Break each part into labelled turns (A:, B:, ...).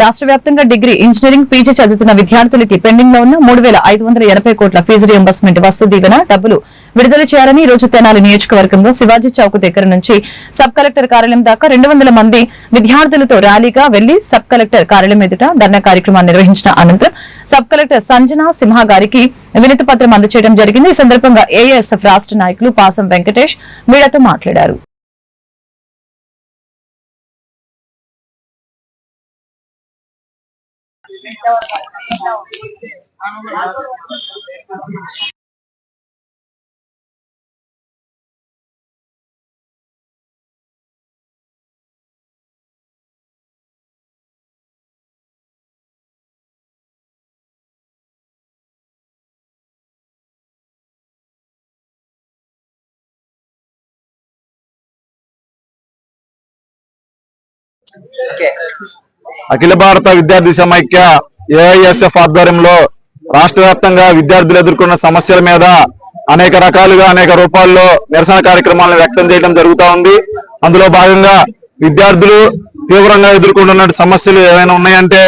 A: రాష్ట్ర వ్యాప్తంగా degree engineering PG చదువుతున్న విద్యార్థులకి పెండింగ్లో ఉన్న మూడు వేల ఐదు వందల ఎనభై కోట్ల ఫీజు రియంబర్స్మెంట్ వస్తు దీవెన డబ్బులు విడుదల చేయాలని ఈ రోజు తెనాలి నియోజకవర్గంలో శివాజీ చౌక్ దగ్గర నుంచి సబ్ కలెక్టర్ కార్యాలయం దాకా రెండు వందల మంది విద్యార్థులతో ర్యాలీగా వెళ్ళి సబ్ కలెక్టర్ కార్యాలయం ఎదుట ధర్నా కార్యక్రమాన్ని నిర్వహించిన అనంతరం సబ్ కలెక్టర్ సంజన సింహ గారికి వినతి పత్రం అందజేయడం జరిగింది. ఈ సందర్భంగా ఏఎస్ఎఫ్ రాష్ట్ర నాయకులు పాసం వెంకటేష్ మీడియాతో మాట్లాడారు. Okay.
B: అఖిల భారత విద్యార్థి సమైక్య ఏఐఎస్ఎఫ్ ఆధ్వర్యంలో రాష్ట్ర వ్యాప్తంగా విద్యార్థులు ఎదుర్కొన్న సమస్యల మీద అనేక రకాలుగా అనేక రూపాల్లో నిరసన కార్యక్రమాలను వ్యక్తం చేయడం జరుగుతా ఉంది. అందులో భాగంగా విద్యార్థులు తీవ్రంగా ఎదుర్కొంటున్న సమస్యలు ఏమైనా ఉన్నాయంటే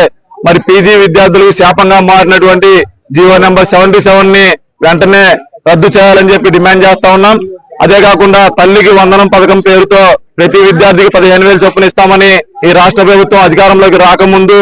B: మరి పీజీ విద్యార్థులకు శాపంగా మారినటువంటి జీవో నెంబర్ సెవెంటీ సెవెన్ని వెంటనే రద్దు చేయాలని చెప్పి డిమాండ్ చేస్తా ఉన్నాం. అదే కాకుండా తల్లికి వందనం పథకం పేరుతో ప్రతి విద్యార్థికి పదిహేను వేలు చొప్పున ఇస్తామని ఈ రాష్ట్ర ప్రభుత్వం అధికారంలోకి రాకముందు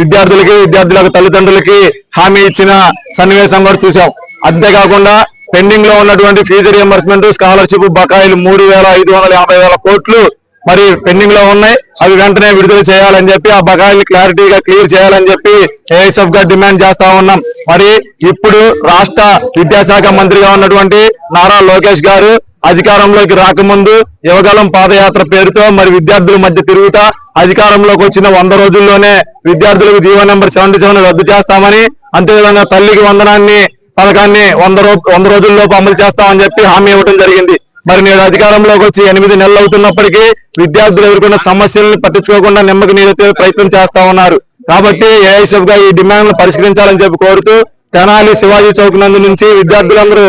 B: విద్యార్థులకి విద్యార్థులకు తల్లిదండ్రులకి హామీ ఇచ్చిన సన్నివేశం కూడా చూసాం అంతేకాకుండా పెండింగ్లో ఉన్నటువంటి ఫీజు రియంబర్స్మెంట్ స్కాలర్షిప్ బకాయిలు మూడు వేల ఐదు వందల యాభై వేల కోట్లు మరి పెండింగ్లో ఉన్నాయి. అవి వెంటనే విడుదల చేయాలని చెప్పి ఆ బకాయిలు క్లారిటీగా క్లియర్ చేయాలని చెప్పి ఏఎస్ఎఫ్గా డిమాండ్ చేస్తా ఉన్నాం. మరి ఇప్పుడు రాష్ట్ర విద్యాశాఖ మంత్రిగా ఉన్నటువంటి నారా లోకేష్ గారు అధికారంలోకి రాకముందు యువగలం పాదయాత్ర పేరుతో మరి విద్యార్థుల మధ్య తిరుగుతా అధికారంలోకి వచ్చిన వంద రోజుల్లోనే విద్యార్థులకు జీవో నెంబర్ సెవెంటీ సెవెన్ రద్దు చేస్తామని అంతేవిధంగా తల్లికి వందనాన్ని పథకాన్ని వంద రో వంద రోజుల్లోపు అమలు చేస్తామని చెప్పి హామీ ఇవ్వడం జరిగింది. మరి నేడు అధికారంలోకి వచ్చి ఎనిమిది నెలలు అవుతున్నప్పటికీ విద్యార్థులు ఎదుర్కొన్న సమస్యలను పట్టించుకోకుండా నిమ్మకి నీరెత్తే ప్రయత్నం చేస్తా ఉన్నారు. కాబట్టి ఏఐసెఫ్గా ఈ డిమాండ్ను పరిష్కరించాలని చెప్పి కోరుతూ తెనాలి శివాజీ చౌక్ నందు నుంచి విద్యార్థులందరూ